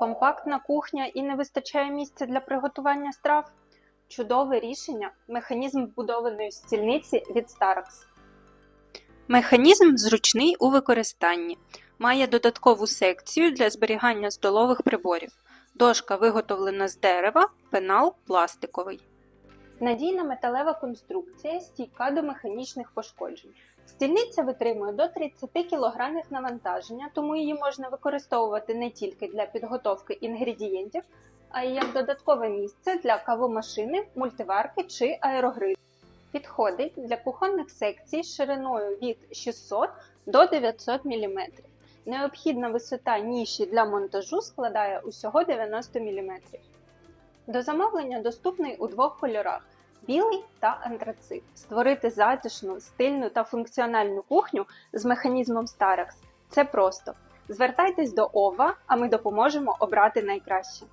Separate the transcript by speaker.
Speaker 1: Компактна кухня і не вистачає місця для приготування страв. Чудове рішення механізм вбудованої стільниці від Starx. Механізм зручний у використанні. Має додаткову секцію для зберігання столових приборів. Дошка виготовлена з дерева, пенал пластиковий. Надійна металева конструкція стійка до механічних пошкоджень. Стільниця витримує до 30 кг навантаження, тому її можна використовувати не тільки для підготовки інгредієнтів, а й як додаткове місце для кавомашини, мультиварки чи аерогрилю. Підходить для кухонних секцій шириною від 600 до 900 мм. Необхідна висота ніші для монтажу складає усього 90 мм. До замовлення доступний у двох кольорах білий та антрацит. Створити затишну, стильну та функціональну кухню з механізмом Starex – це просто. Звертайтесь до ОВА, а ми допоможемо обрати найкраще.